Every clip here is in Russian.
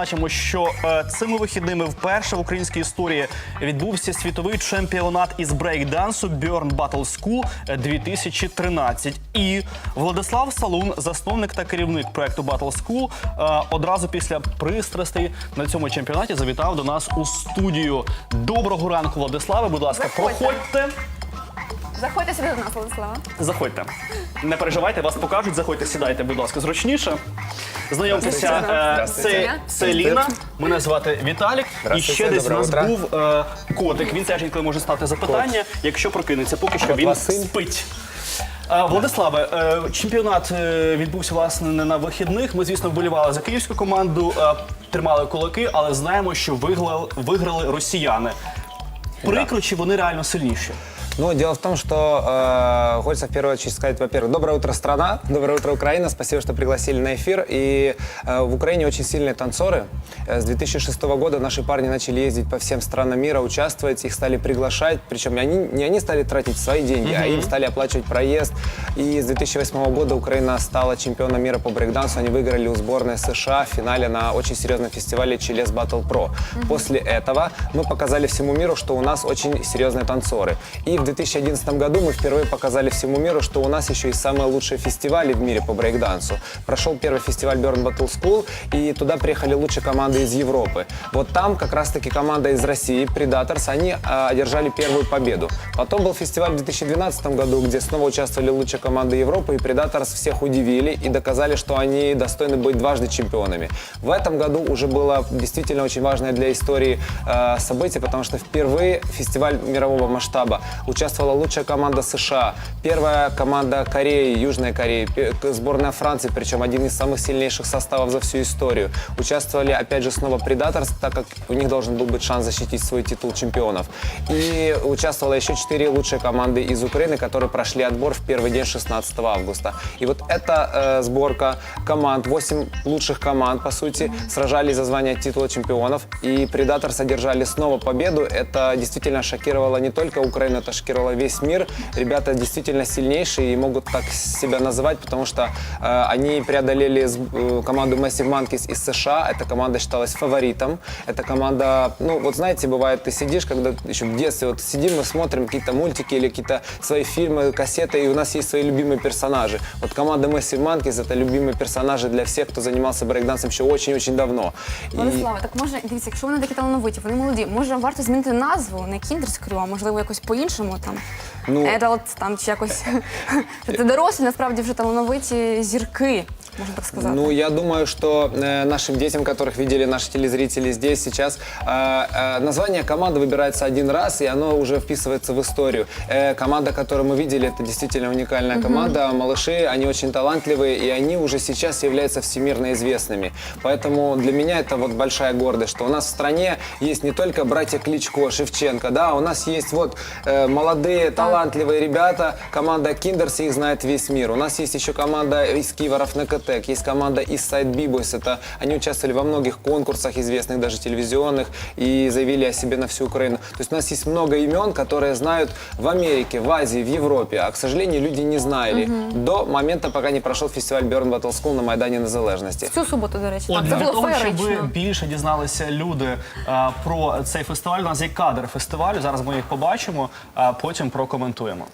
Бачимо, що е, цими вихідними вперше в українській історії відбувся світовий чемпіонат із брейкдансу Burn Battle School 2013. І Владислав Салун, засновник та керівник проекту Battle School, е, одразу після пристрастей на цьому чемпіонаті завітав до нас у студію. Доброго ранку, Владиславе. Будь ласка, проходьте. Заходьте сюди до нас, Владислава. Заходьте. Не переживайте, вас покажуть. Заходьте, сідайте, будь ласка, зручніше. Знайомтеся, е, це, Здравствуйте. це Ліна. Мене звати Віталік. І Здравствуйте, ще десь у доброго нас утра. був е, котик. Він теж інколи може стати запитання, якщо прокинеться. Поки що він Василь. спить. Е, Владиславе, е, чемпіонат е, відбувся власне не на вихідних. Ми, звісно, вболівали за київську команду, е, тримали кулаки, але знаємо, що виграли, виграли росіяни. Прикро, чи вони реально сильніші? Ну, дело в том, что э, хочется в первую очередь сказать, во-первых, доброе утро, страна, доброе утро, Украина, спасибо, что пригласили на эфир. И э, в Украине очень сильные танцоры. Э, С 2006 года наши парни начали ездить по всем странам мира, участвовать, их стали приглашать. Причем они, не они стали тратить свои деньги, а им стали оплачивать проезд. И с 2008 года Украина стала чемпионом мира по брейкдансу. Они выиграли у сборной США в финале на очень серьезном фестивале Челес Battle Pro. После этого мы показали всему миру, что у нас очень серьезные танцоры. И в 2011 году мы впервые показали всему миру, что у нас еще и самые лучшие фестивали в мире по брейкдансу. Прошел первый фестиваль Burn Battle School, и туда приехали лучшие команды из Европы. Вот там как раз-таки команда из России, Predators, они а, одержали первую победу. Потом был фестиваль в 2012 году, где снова участвовали лучшие команды Европы, и Predators всех удивили и доказали, что они достойны быть дважды чемпионами. В этом году уже было действительно очень важное для истории э, событие, потому что впервые фестиваль мирового масштаба участвовала лучшая команда США, первая команда Кореи, Южной Кореи, сборная Франции, причем один из самых сильнейших составов за всю историю. Участвовали опять же снова Predators, так как у них должен был быть шанс защитить свой титул чемпионов. И участвовало еще четыре лучшие команды из Украины, которые прошли отбор в первый день 16 августа. И вот эта э, сборка команд, 8 лучших команд, по сути, сражались за звание титула чемпионов. И Predators одержали снова победу. Это действительно шокировало не только Украину, это шокировало весь мир. Ребята действительно сильнейшие и могут так себя называть, потому что э, они преодолели с- э, команду Massive Monkeys из США. Эта команда считалась фаворитом. Эта команда, ну вот знаете, бывает, ты сидишь, когда еще в детстве, вот сидим, мы смотрим какие-то мультики или какие-то свои фильмы, кассеты, и у нас есть свои любимые персонажи. Вот команда Massive Monkeys это любимые персонажи для всех, кто занимался брейкдансом еще очень-очень давно. И- Владислава, так може, дивіться, якщо вони такі талановиті, вони молоді, може варто змінити назву не Kinders Crew, а можливо якось по-іншому там. Ну- Adult, там чи якось. Що Це дорослі, насправді вже талановиті зірки, можна так сказати. Ну, я думаю, что э, нашим детям, которых видели наши телезрители здесь сейчас, э, э, название команды выбирается один раз, и оно уже вписывается в историю. Э, команда, которую мы видели, это действительно уникальная команда. Малыши, они очень талантливые, и они уже сейчас являются всемирно известными. Поэтому для меня это вот большая гордость, что у нас в стране есть не только братья Кличко, Шевченко, да, у нас есть вот э, молодые, талантливые ребята, команда Киндерс, их знает весь мир. У нас есть еще команда из Киева Рафнекотек, есть команда из Side B-Boys, это они участвовали во многих конкурсах известных, даже телевизионных, и заявили о себе на всю Украину. То есть у нас есть много имен, которые знают в Америке, в Азии, в Европе, а, к сожалению, люди не знали до момента, пока не прошел фестиваль Burn Battle School на Майдані Незалежності. Цю суботу, до речі, От так, це для було того, щоб феєрично. більше дізналися люди е, про цей фестиваль. У нас є кадр фестивалю. Зараз ми їх побачимо, а потім прокоментуємо.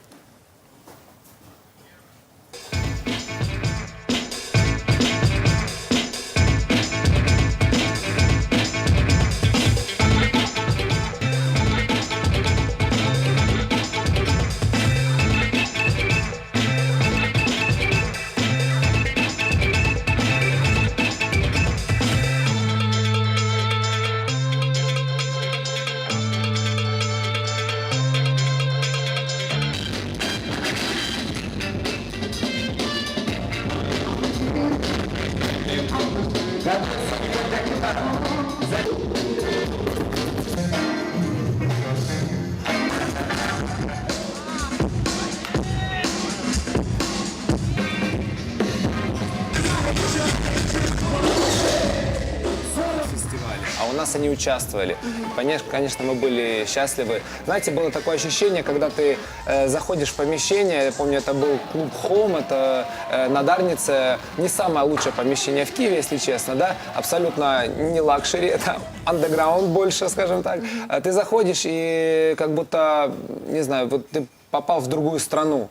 А у нас они участвовали. Конечно, конечно, мы были счастливы. Знаете, было такое ощущение, когда ты э, заходишь в помещение, я помню, это был клуб Home, это э, на Дарнице, не самое лучшее помещение в Киеве, если честно, да, абсолютно не лакшери, это андеграунд больше, скажем так. А Ты заходишь и как будто, не знаю, вот ты попал в другую страну.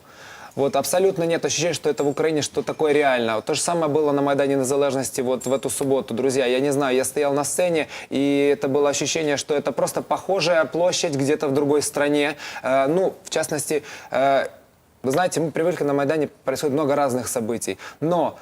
Вот абсолютно нет ощущения, что это в Украине, что такое реально. То же самое было на Майдане Незалежности вот в эту субботу, друзья. Я не знаю, я стоял на сцене, и это было ощущение, что это просто похожая площадь где-то в другой стране. Э, ну, в частности, э, вы знаете, мы привыкли на Майдане, происходит много разных событий. Но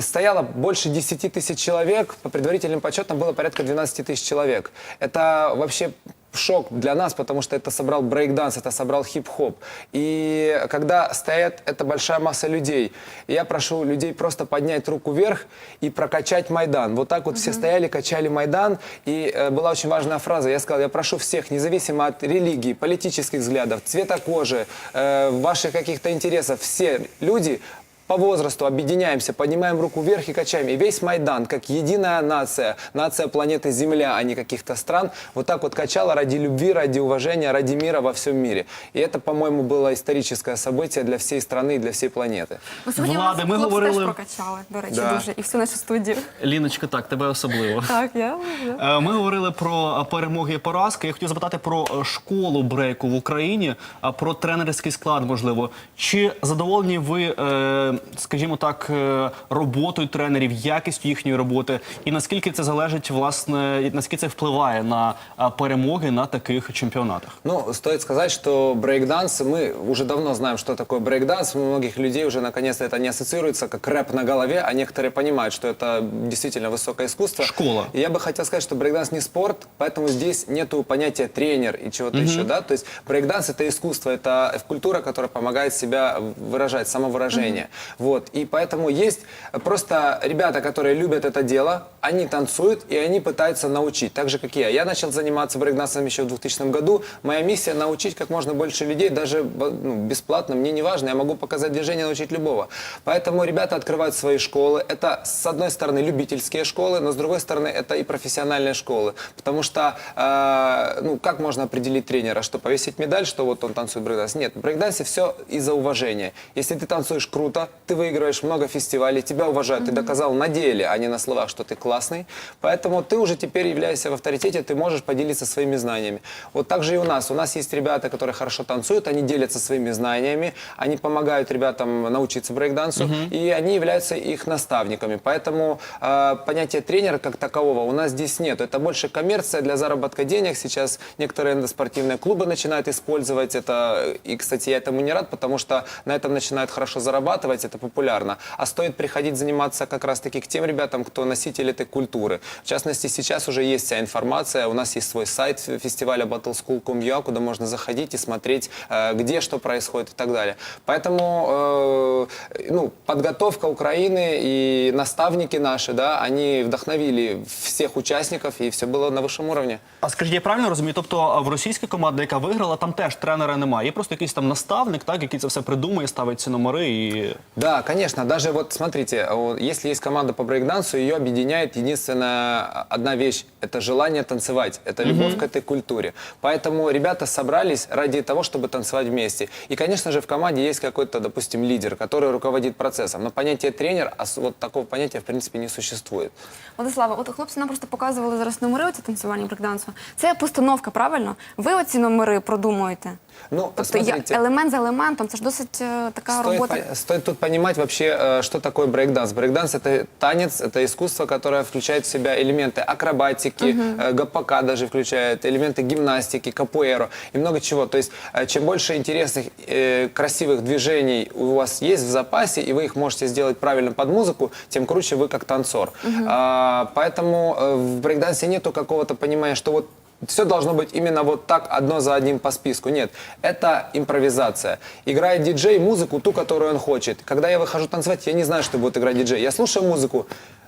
стояло больше 10 тысяч человек, по предварительным подсчетам было порядка 12 тысяч человек. Это вообще шок для нас, потому что это собрал брейкданс, это собрал хип-хоп. И когда стоит эта большая масса людей, я прошу людей просто поднять руку вверх и прокачать Майдан. Вот так вот все стояли, качали Майдан. И э, была очень важная фраза. Я сказал, я прошу всех, независимо от религии, политических взглядов, цвета кожи, э, ваших каких-то интересов, все люди по возрасту объединяемся, поднимаем руку вверх и качаем. И весь Майдан, как единая нация, нация планеты Земля, а не каких-то стран, вот так вот качала ради любви, ради уважения, ради мира во всем мире. И это, по-моему, было историческое событие для всей страны и для всей планеты. Ну, сьогодні Влади, вас ми хлопці говорили- теж прокачали, до речі, Да. дуже. І всю нашу студію. Ліночка, так, тебе особливо. Так, я. Е, Ми говорили про е, перемоги і поразки. Я хотів запитати про е, школу брейку в Україні, а про тренерський склад, можливо. Чи задоволені ви, е, скажімо так, е, роботою тренерів, якістю їхньої роботи, і наскільки це залежить, власне, і наскільки це впливає на е, перемоги на таких чемпіонатах? Ну, стоит сказать, что брейкданс, мы уже давно знаем, что такое брейкданс. У многих людей уже наконец-то это не ассоциируется как рэп на голове, а некоторые понимают, что это действительно высокое искусство. Школа. И я бы хотел сказать, что брейкданс не спорт, поэтому здесь нету понятия тренер и чего-то еще, да. То есть брейкданс это искусство, это культура, которая помогает себя выражать, самовыражение. Вот. И поэтому есть просто ребята, которые любят это дело, они танцуют и они пытаются научить, так же как и я. Я начал заниматься брейкдансом еще в 2000 году. Моя миссия научить как можно больше людей, даже ну, бесплатно, мне не важно, я могу показать движение, научить любого. Поэтому ребята открывают свои школы. Это, с одной стороны, любительские школы, но с другой стороны, это и профессиональные школы. Потому что, э, ну, как можно определить тренера, что повесить медаль, что вот он танцует брейкданс? Нет, в брейкдансе все из-за уважения. Если ты танцуешь круто, ты выигрываешь много фестивалей, тебя уважают, ты доказал на деле, а не на словах, что ты классный. Поэтому ты уже теперь являешься в авторитете, ты можешь поделиться своими знаниями. Вот так же и у нас. У нас есть ребята, которые хорошо танцуют, они делятся своими знаниями, они помогают ребятам научиться брейкдансу, и они являются их наставниками. Поэтому э, понятия тренера как такового у нас здесь нет. Это больше коммерция для заработка денег. Сейчас некоторые спортивные клубы начинают использовать это. И, кстати, я этому не рад, потому что на этом начинают хорошо зарабатывать, это популярно. А стоит приходить заниматься как раз-таки к тем ребятам, кто носитель этой культуры. В частности, сейчас уже есть вся информация. У нас есть свой сайт фестиваля battleschool.com.ua, куда можно заходить и смотреть, э, где что происходит и так далее. Поэтому э, ну, подготовка Украины и наставники наши, да, они вдохновили всех участников, и все было на высшем уровне. А скажіть, я правильно розумію? Тобто а, в російській команді, яка виграла, там теж тренера немає. Є просто якийсь там наставник, так, який це все придумує, ставить ці номери і. Да, конечно. Даже вот смотрите, вот если есть команда по брейкдансу, ее объединяет единственная одна вещь – это желание танцевать, это любовь к этой культуре. Поэтому ребята собрались ради того, чтобы танцевать вместе. И, конечно же, в команде есть какой-то, допустим, лидер, который руководит процессом. Но понятие тренер, а с- вот такого понятия в принципе не существует. Владислава, от хлопці нам просто показували зараз номери оці танцювальні брейкдансу. Це постановка, правильно? Ви оці номери продумуєте? Ну, Тобто я, смотрите. елемент за елементом, це ж досить е, така Стоит, робота. по- стоит тут понимать вообще, э, что такое брейкданс. Брейкданс это танец, это искусство, которое включает в себя элементы акробатики, э, ГПК даже включает, элементы гимнастики, капуэро и много чего. То есть э, чем больше интересных, красивых движений у вас есть в запасе, и вы их можете сделать правильно под музыку, тем круче вы как танцор. А, поэтому в брейкдансе нету какого-то понимания, что вот все должно быть именно вот так, одно за одним по списку. Нет, это импровизация. Играет диджей музыку, ту, которую он хочет. Когда я выхожу танцевать, я не знаю, что будет играть диджей. Я слушаю музыку,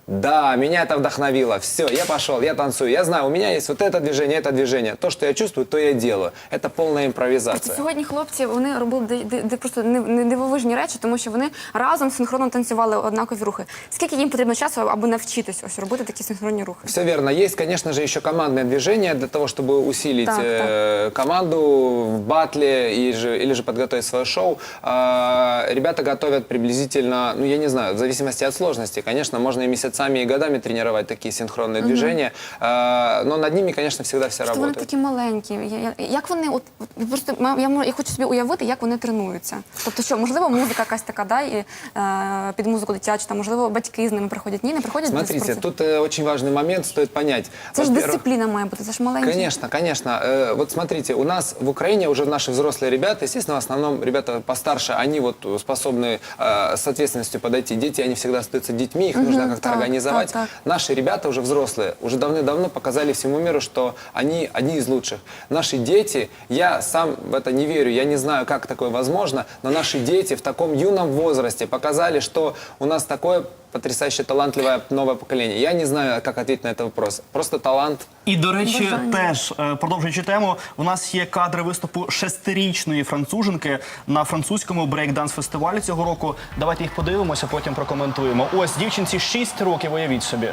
Да, меня это вдохновило. Все, я пошел, я танцую. Я знаю, у меня есть вот это движение, это движение. То, что я чувствую, то я делаю. Это полная импровизация. Сьогодні хлопці вони робили ди- ди- ди- просто не- не- дивовижні речі, тому що вони разом синхронно танцювали однакові рухи. Скільки їм потрібно часу, аби навчитись ось робити такі синхронні рухи? Все верно. Есть, конечно же, еще командное движение для того, чтобы усилить Так, э, команду в батле и же, или же подготовить свое шоу. А, ребята готовят приблизительно, ну я не знаю, в зависимости от сложности. Конечно, можно и месяцами, и годами тренировать такие синхронные движения, А, но над ними, конечно, всегда все Що вони работают. такі маленькі. Я- я- Як вони, от от просто ма- я, мо- я хочу собі уявити, як вони тренуються. Тобто, що можливо, музика якась така, да, і, е, під музику дитячу, там, можливо, батьки з ними приходять. Ні, не приходять до Смотрите, спортсмен- тут э, очень важный момент, стоит понять. Це ж Во-первых, дисципліна має бути, це ж маленькі. Конечно, конечно. Э, Вот смотрите, у нас в Украине уже наши взрослые ребята, естественно, в основном ребята постарше, они вот способны э, с ответственностью подойти. Дети, они всегда остаются детьми, их нужно как-то так, организовать. так, так. Наши ребята уже взрослые, уже давным-давно показали всему миру, что они одни из лучших. Наши дети, я сам в это не верю, я не знаю, как такое возможно, но наши дети в таком юном возрасте показали, что у нас такое потрясающе талантливое новое поколение. Я не знаю, как ответить на этот вопрос. Просто талант І до речі, Бажання. теж е, продовжуючи тему, у нас є кадри виступу шестирічної француженки на французькому брейкданс фестивалі цього року. Давайте їх подивимося, потім прокоментуємо. Ось дівчинці 6 років, уявіть собі.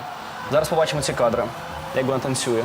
Зараз побачимо ці кадри, як вона танцює.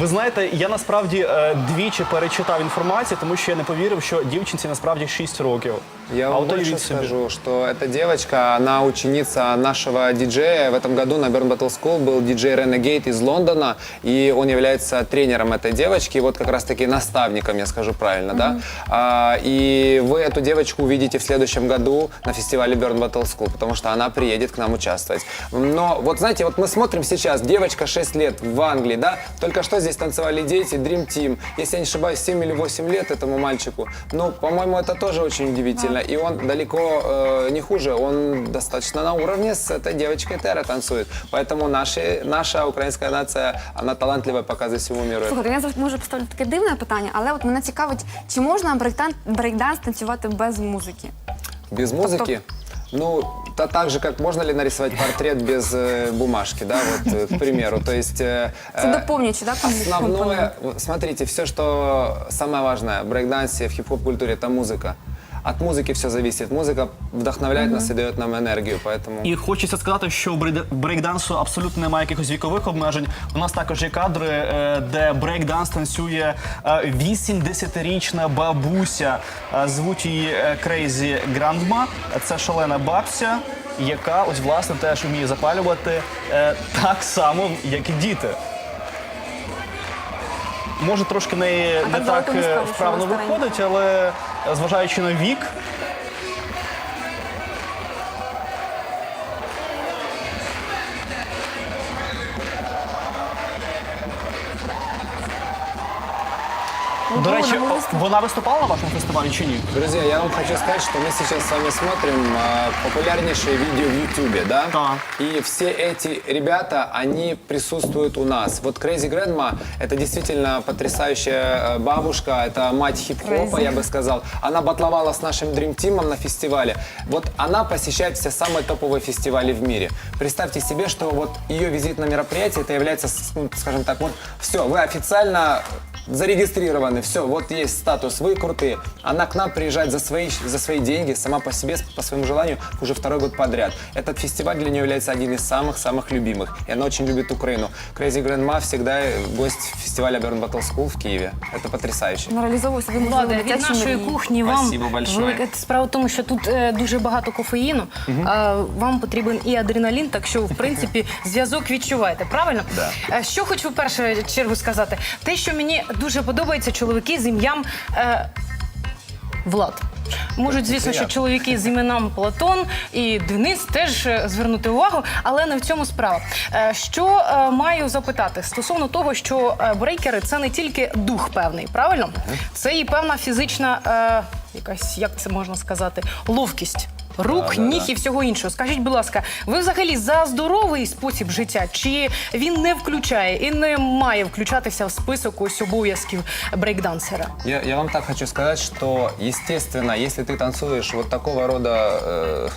Ви знаєте, я насправді е, двічі перечитав інформацію, тому що я не повірив, що дівчинці насправді 6 років. Я а вам от больше собі. скажу, что эта девочка, она ученица нашего диджея. В этом году на Burn Battle School был диджей Renegade из Лондона, и он является тренером этой девочки, вот как раз-таки наставником, я скажу правильно, да? А, и вы эту девочку увидите в следующем году на фестивале Burn Battle School, потому что она приедет к нам участвовать. Но вот знаете, вот мы смотрим сейчас, девочка 6 лет в Англии, да? Только что здесь танцевали дети, Dream Team. Если я не ошибаюсь, 7 или 8 лет этому мальчику. Ну, по-моему, это тоже очень удивительно. И он далеко э, не хуже, он достаточно на уровне с этой девочкой Тера танцует. Поэтому наши, наша украинская нация, она талантливая показывает всему миру. Слухайте, я зараз можу поставити таке дивне питання, але от мене цікавить, чи можна брейктан, брейкданс танцювати без музики? Без музыки? Ну, то так же, как можно ли нарисовать портрет без э, бумажки, да, вот, э, к примеру. То есть... э, Це э, доповнюючи, так? Основное, вот смотрите, все, что самое важное в брейкдансе, в хип-хоп культуре, это музыка. От музыки все зависит. Музыка вдохновляет нас и дает нам энергию, поэтому... І хочеться сказати, що у брейд- брейкдансу абсолютно немає якихось вікових обмежень. У нас також є кадри, е, де брейкданс танцює е, 80-річна бабуся. Е, Звуть її е, Крейзі Грандма. Це шалена бабця, яка ось власне теж вміє запалювати е, так само, як і діти. Може, трошки в неї А не так так далеко не е, скажеш, що вправно вона старенька. виходить, але е, зважаючи на вік, До речі, на о, вона виступала на вашому фестивалі чи ні? Друзья, я вам хочу сказать, что мы сейчас с вами смотрим э, популярнейшие видео в YouTube, да? Да. И все эти ребята, они присутствуют у нас. Вот Crazy Grandma – это действительно потрясающая э, бабушка, это мать хип-хопа, Crazy. я бы сказал. Она батловала с нашим Dream Team на фестивале. Вот она посещает все самые топовые фестивали в мире. Представьте себе, что вот ее визит на мероприятие, это является, с- ну, скажем так, вот все, вы официально зарегистрированы, все, вот есть статус, вы крутые. Она к нам приезжает за свои, за свои деньги, сама по себе, по своему желанию, уже второй год подряд. Этот фестиваль для нее является один из самых-самых любимых. И она очень любит Украину. Crazy Grandma всегда гость фестиваля Burn Battle School в Киеве. Это потрясающе. Вона реалізовує собі можливо Влада, від дитячі нашої мрії. кухні вам Спасибо большое. велике справа в тому, що тут е, дуже багато кофеїну. А, вам потрібен і адреналін, так що в принципі зв'язок відчуваєте. Правильно? Е, Що хочу в першу чергу сказати? Те, що мені дуже подобається, чоловіки з ім'ям. Е, Влад. Можуть, звісно, що чоловіки з іменем Платон і Денис теж е, звернути увагу, але не в цьому справа. Е, Що е, маю запитати стосовно того, що брейкери це не тільки дух певний, правильно? Це і певна фізична, якась, як це можна сказати, ловкість. Рук, ніг і всього іншого. Скажіть, будь ласка, ви взагалі за здоровий спосіб життя? Чи він не включає і не має включатися в список ось обов'язків брейкдансера? Я, я вам так хочу сказать, что, естественно, если ты танцуешь вот такого рода э,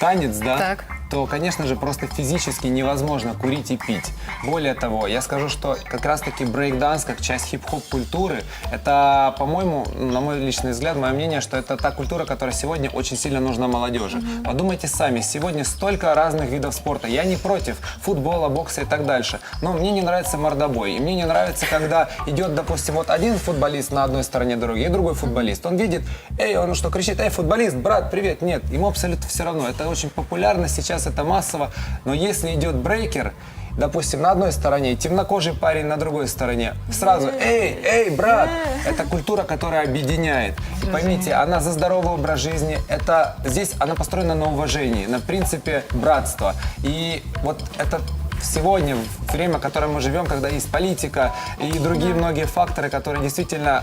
танец, да, Так. То, конечно же, просто физически невозможно курить и пить. Более того, я скажу, что как раз-таки брейк-данс, как часть хип-хоп культуры, это, по-моему, на мой личный взгляд, мое мнение, что это та культура, которая сегодня очень сильно нужна молодежи. Подумайте сами, сегодня столько разных видов спорта. Я не против футбола, бокса и так дальше. Но мне не нравится мордобой. И мне не нравится, когда идет, допустим, вот один футболист на одной стороне дороги и другой футболист. Он видит, эй, он что, кричит, эй, футболист, брат, привет. Нет, ему абсолютно все равно. Это очень популярно сейчас, это массово. Но если идет брейкер, Допустим, на одной стороне темнокожий парень, на другой стороне. Сразу, эй, эй, брат! Это культура, которая объединяет. И поймите, она за здоровый образ жизни. Это здесь она построена на уважении, на принципе братства. И вот это сегодня, время, в котором мы живем, когда есть политика и другие многие факторы, которые действительно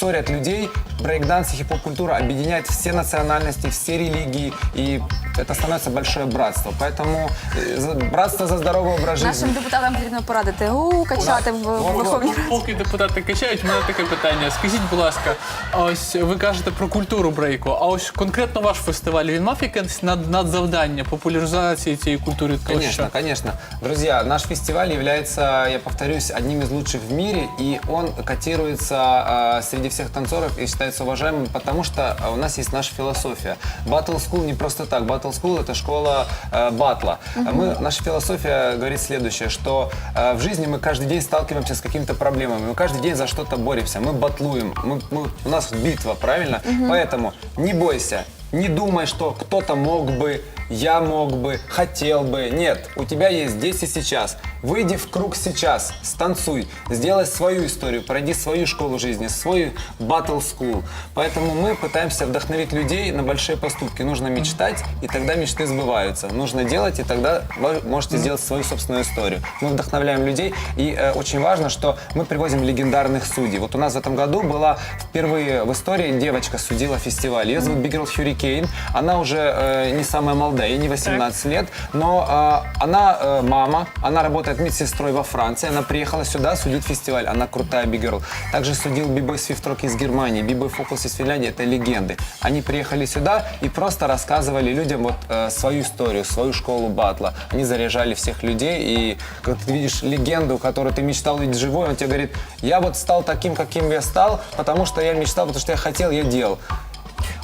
ссорят людей, брейкданс и хип-хоп-культура объединяет все национальности, все религии, и это становится большое братство. Поэтому э, за- братство за здоровый образ жизни. Нашим депутатам потрібно порадити у качати в в Верховній Раді. Поки депутати качають, у мене таке питання. Скажіть, будь ласка, ось ви кажете про культуру брейку, а ось конкретно ваш фестиваль він мав якесь над, надзавдання популяризації цієї культури тощо? Конечно, конечно. Друзья, наш фестиваль является, я повторюсь, одним из лучших в мире, и он котируется э, среди всех танцоров и считается уважаемым, потому что у нас есть наша философия. Battle School не просто так. Battle School это школа э, батла. Мы, наша философия говорит следующее, что э, в жизни мы каждый день сталкиваемся с какими-то проблемами, мы каждый день за что-то боремся, мы батлуем, мы, мы- у нас битва, правильно? Поэтому не бойся, не думай, что кто-то мог бы, я мог бы, хотел бы. Нет, у тебя есть здесь и сейчас. Выйди в круг сейчас, станцуй, сделай свою историю, пройди свою школу жизни, свой battle school. Поэтому мы пытаемся вдохновить людей на большие поступки. Нужно мечтать, и тогда мечты сбываются. Нужно делать, и тогда вы можете сделать свою собственную историю. Мы вдохновляем людей, и э, очень важно, что мы привозим легендарных судей. Вот у нас в этом году была впервые в истории девочка судила фестиваль. Ее зовут Бигерл Хюрикейн. Она уже э, не самая молодая, ей не 18 лет, но э, она э, мама, она работает медсестрой во Франции, она приехала сюда судить фестиваль, она крутая Бигерл. Также судил Бибой Свифтрок из Германии, Бибой Фокус из Финляндии, это легенды. Они приехали сюда и просто рассказывали людям вот э, свою историю, свою школу батла. Они заряжали всех людей, и когда ты видишь легенду, которую ты мечтал видеть живой, он тебе говорит, я вот стал таким, каким я стал, потому что я мечтал, потому что я хотел, я делал.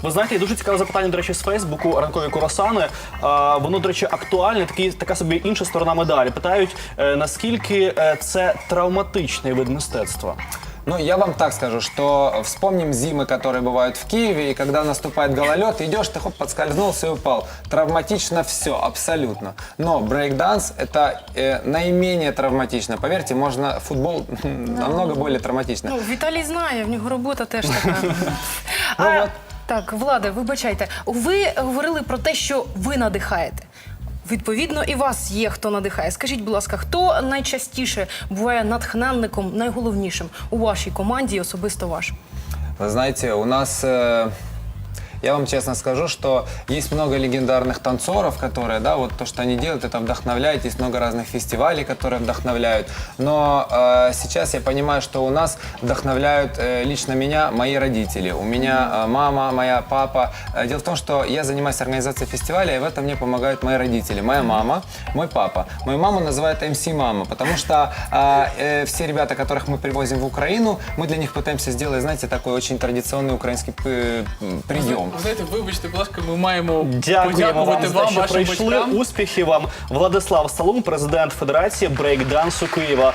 Ви знаєте, є дуже цікаве запитання, до речі, з Фейсбуку ранкові курасани. А, воно, до речі, актуальне, такий, така собі інша сторона медалі. Питають, е, наскільки е, це травматичний вид мистецтва. Ну, я вам так скажу, что вспомним зимы, которые бывают в Киеве, и когда наступает гололед, идешь, ты хоп, подскользнулся и упал. Травматично все, абсолютно. Но брейкданс – это э, наименее травматично. Поверьте, можно футбол намного более травматично. Ну, Віталій знає, в нього робота теж така. Ну, а, от. так, Влада, вибачайте, ви говорили про те, що ви надихаєте. Відповідно, і вас є хто надихає. Скажіть, будь ласка, хто найчастіше буває натхненником, найголовнішим у вашій команді, і особисто ваш? Вы знаете, у нас, э, я вам честно скажу, что есть много легендарных танцоров, которые, да, вот то, что они делают, это вдохновляет. Есть много разных фестивалей, которые вдохновляют. Но э, сейчас я понимаю, что у нас вдохновляют э, лично меня мои родители. У меня э, мама, моя папа. Э, дело в том, что я занимаюсь организацией фестиваля, и в этом мне помогают мои родители. Моя мама, мой папа. Мою маму называют MC мама, потому что э, э, все ребята, которых мы привозим в Украину, мы для них пытаемся сделать, знаете, такой очень традиционный украинский п- м, прием. Ви знаєте, вибачте, будь ласка, ми маємо Дякуємо вам подякувати за те, вам, що вашим прийшли. батькам. Успіхів вам. Владислав Салун, президент Федерації брейкдансу Києва.